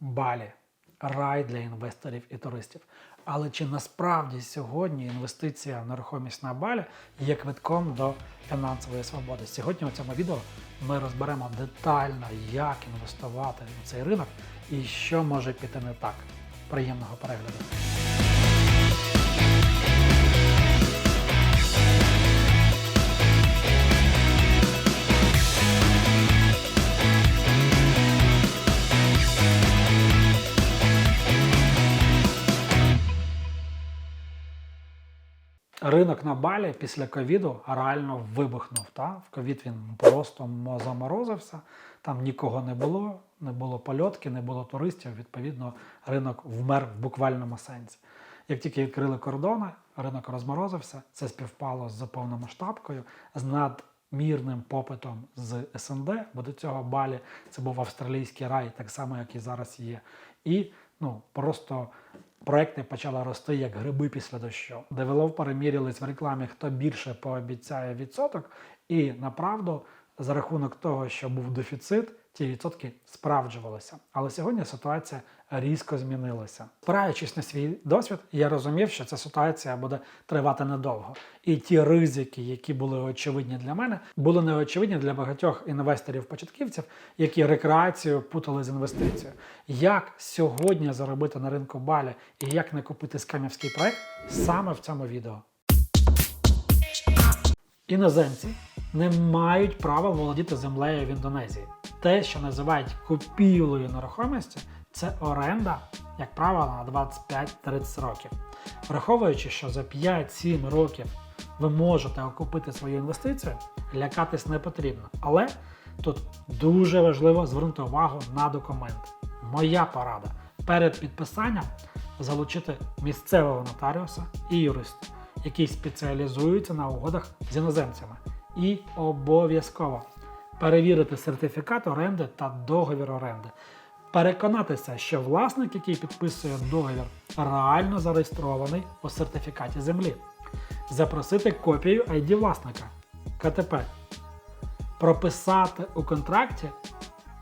Балі рай для інвесторів і туристів. Але чи насправді сьогодні інвестиція в нерухомість на Балі є квитком до фінансової свободи? Сьогодні у цьому відео ми розберемо детально, як інвестувати в цей ринок і що може піти не так. Приємного перегляду. Ринок на Балі після ковіду реально вибухнув. Та? В ковід він просто заморозився, там нікого не було, не було польотки, не було туристів. Відповідно, ринок вмер в буквальному сенсі. Як тільки відкрили кордони, ринок розморозився. Це співпало з повномасштабкою, з надмірним попитом з СНД, бо до цього Балі це був австралійський рай, так само, як і зараз є. І ну, просто проекти почали рости як гриби після дощу. Девелопери мірялись в рекламі, хто більше пообіцяє відсоток, і направду за рахунок того, що був дефіцит, ті відсотки справджувалися. Але сьогодні ситуація різко змінилася. Спираючись на свій досвід, я розумів, що ця ситуація буде тривати недовго. І ті ризики, які були очевидні для мене, були неочевидні для багатьох інвесторів-початківців, які рекреацію путали з інвестицією. Як сьогодні заробити на ринку Балі і як не купити скамівський проект саме в цьому відео. Іноземці не мають права володіти землею в Індонезії. Те, що називають купівлею нерухомості, це оренда, як правило, на 25-30 років. Враховуючи, що за 5-7 років ви можете окупити свою інвестицію, лякатись не потрібно. Але тут дуже важливо звернути увагу на документи. Моя порада перед підписанням залучити місцевого нотаріуса і юриста, який спеціалізується на угодах з іноземцями. І обов'язково перевірити сертифікат оренди та договір оренди. Переконатися, що власник, який підписує договір, реально зареєстрований у сертифікаті землі. Запросити копію ID власника КТП. Прописати у контракті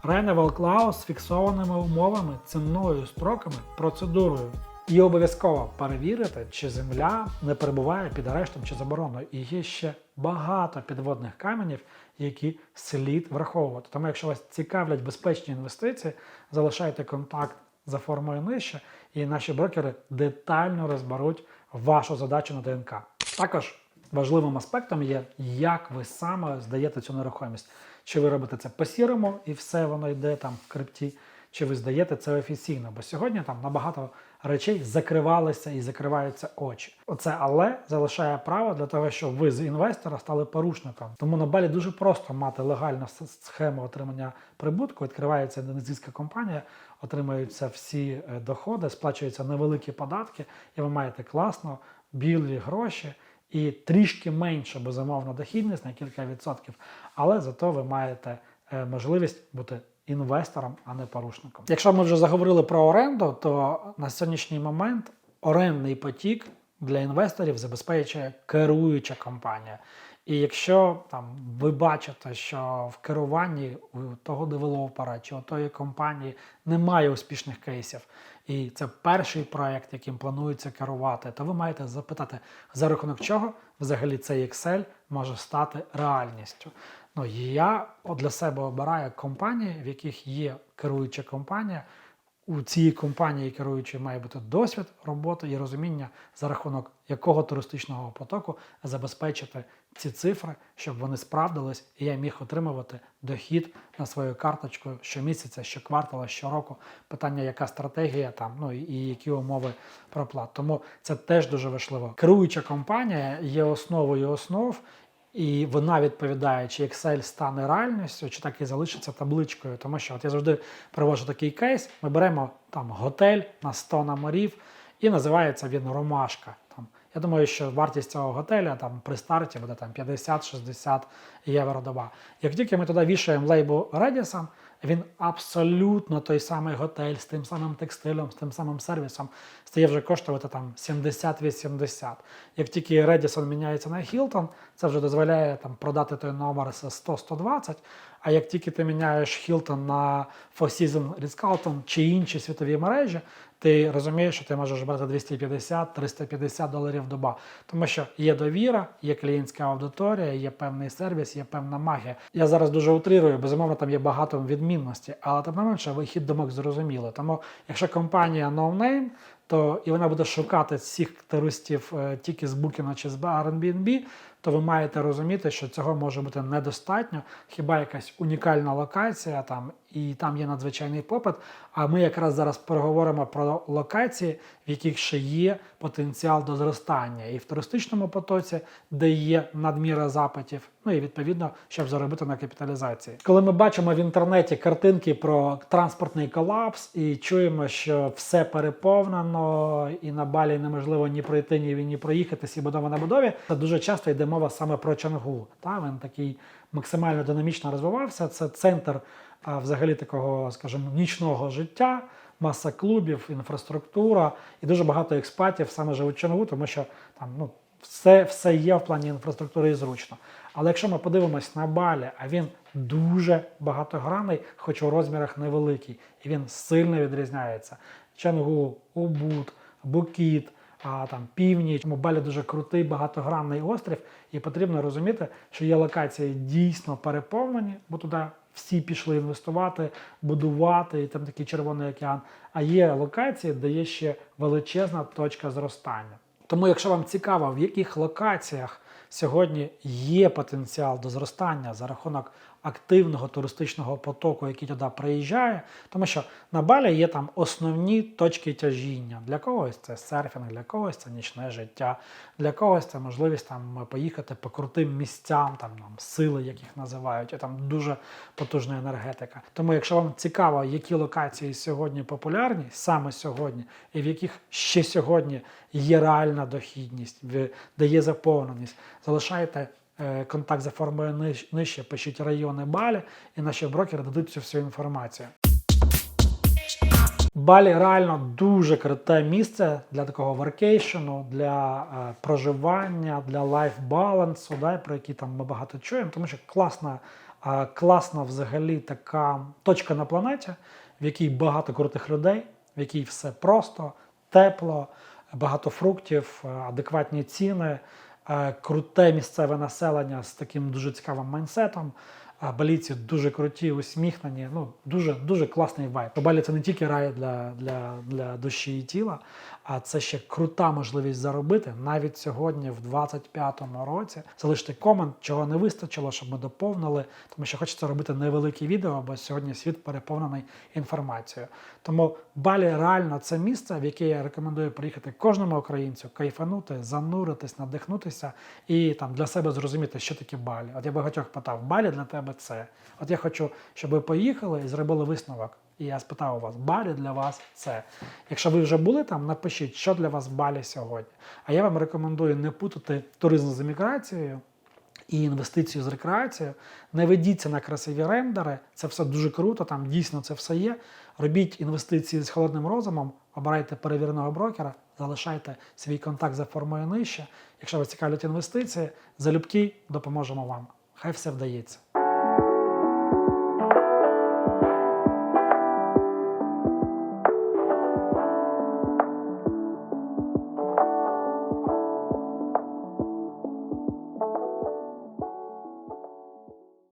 Renewal Clause з фіксованими умовами, ціною, строками, процедурою. І обов'язково перевірити, чи земля не перебуває під арештом чи забороною. І є ще багато підводних каменів, які слід враховувати. Тому, якщо вас цікавлять безпечні інвестиції, залишайте контакт за формою нижче, і наші брокери детально розберуть вашу задачу на ДНК. Також важливим аспектом є, як ви саме здаєте цю нерухомість. Чи ви робите це по-сірому і все воно йде там в крипті, чи ви здаєте це офіційно? Бо сьогодні там набагато речей закривалися і закриваються очі. Оце але залишає право для того, щоб ви з інвестора стали порушником. Тому на балі дуже просто мати легальну схему отримання прибутку. Відкривається індонезійська компанія, отримуються всі е, доходи, сплачуються невеликі податки, і ви маєте класно білі гроші. І трішки менше безумовно дохідність на кілька відсотків, але зато ви маєте е, можливість бути інвестором, а не порушником. Якщо ми вже заговорили про оренду, то на сьогоднішній момент орендний потік для інвесторів забезпечує керуюча компанія. І якщо там ви бачите, що в керуванні у того девелопера чи у тої компанії немає успішних кейсів, і це перший проект, яким планується керувати, то ви маєте запитати, за рахунок чого взагалі цей Excel може стати реальністю. Ну, я для себе обираю компанії, в яких є керуюча компанія. У цій компанії керуючої має бути досвід роботи і розуміння, за рахунок якого туристичного потоку забезпечити ці цифри, щоб вони справдились, і я міг отримувати дохід на свою карточку щомісяця, щоквартала, щороку. Питання, яка стратегія там, ну і- і які умови проплат. Тому це теж дуже важливо. Керуюча компанія є основою основ. І вона відповідає, чи Excel стане реальністю, чи так і залишиться табличкою. Тому що от я завжди привожу такий кейс. Ми беремо там готель на 100 номерів, і називається він Ромашка. Там, я думаю, що вартість цього готеля там при старті буде там 50-60 євро доба. Як тільки ми туди вішаємо лейбл Redison, він абсолютно той самий готель з тим самим текстилем, з тим самим сервісом стає вже коштувати там 70-80. Як тільки Redison міняється на Hilton, Це вже дозволяє там продати той номер з 100-120. А як тільки ти міняєш Hilton на Four Seasons Ritz-Carlton чи інші світові мережі, ти розумієш, що ти можеш брати 250-350 доларів доба. Тому що є довіра, є клієнтська аудиторія, є певний сервіс, є певна магія. Я зараз дуже утрирую, безумовно, там є багато відмінностей, але тим не менше вихід думок зрозуміло. Тому якщо компанія no name, то і вона буде шукати всіх туристів е, тільки з Booking чи з Airbnb, то ви маєте розуміти, що цього може бути недостатньо. Хіба якась унікальна локація там і там є надзвичайний попит. А ми якраз зараз переговоримо про локації, в яких ще є потенціал до зростання, і в туристичному потоці, де є надміра запитів, ну і відповідно, щоб заробити на капіталізації. Коли ми бачимо в інтернеті картинки про транспортний колапс і чуємо, що все переповнено, і на балі неможливо ні пройти, ні, ні проїхатись, і будова на будові, це дуже часто йде мова саме про Чангу. Та він такий максимально динамічно розвивався. Це центр а, взагалі такого, скажімо, нічного життя. Маса клубів, інфраструктура і дуже багато експатів саме живуть в Чонгу, тому що там ну все, все є в плані інфраструктури і зручно. Але якщо ми подивимось на Балі, а він дуже багатогранний, хоч у розмірах невеликий, і він сильно відрізняється. Чангу, Убуд, Букіт, а там північ. Тому дуже крутий багатогранний острів, і потрібно розуміти, що є локації дійсно переповнені, бо туди всі пішли інвестувати, будувати, і там такий червоний океан. А є локації, де є ще величезна точка зростання. Тому, якщо вам цікаво, в яких локаціях сьогодні є потенціал до зростання за рахунок активного туристичного потоку, який туди приїжджає, тому що на Балі є там основні точки тяжіння. Для когось це серфінг, для когось це нічне життя, для когось це можливість там поїхати по крутим місцям, там, там сили, як їх називають, і там дуже потужна енергетика. Тому, якщо вам цікаво, які локації сьогодні популярні, саме сьогодні, і в яких ще сьогодні є реальна дохідність, де є заповненість, залишайте контакт за формою ниж- нижче, пишіть райони Балі, і наші брокери дадуть цю всю інформацію. Балі реально дуже круте місце для такого варкейшену, для е, проживання, для лайф-балансу, да, про які там ми багато чуємо, тому що класна, е, класна взагалі така точка на планеті, в якій багато крутих людей, в якій все просто, тепло, багато фруктів, е, адекватні ціни, е, круте місцеве населення з таким дуже цікавим майнсетом. А балійці дуже круті, усміхнені. Ну дуже дуже класний вайб. Балі це не тільки рай для, для, для душі і тіла, а це ще крута можливість заробити навіть сьогодні, в 25-му році. Залиште комент, чого не вистачило, щоб ми доповнили, тому що хочеться робити невеликі відео, бо сьогодні світ переповнений інформацією. Тому Балі реально це місце, в яке я рекомендую приїхати кожному українцю, кайфанути, зануритись, надихнутися і там для себе зрозуміти, що таке Балі. От я багатьох питав, Балі для тебе це. От я хочу, щоб ви поїхали і зробили висновок. І я спитав у вас, Балі для вас це. Якщо ви вже були там, напишіть, що для вас Балі сьогодні. А я вам рекомендую не путати туризм з еміграцією і інвестицію з рекреацією. Не ведіться на красиві рендери, це все дуже круто, там дійсно це все є. Робіть інвестиції з холодним розумом, обирайте перевіреного брокера, залишайте свій контакт за формою нижче. Якщо вас цікавлять інвестиції, залюбки допоможемо вам. Хай все вдається.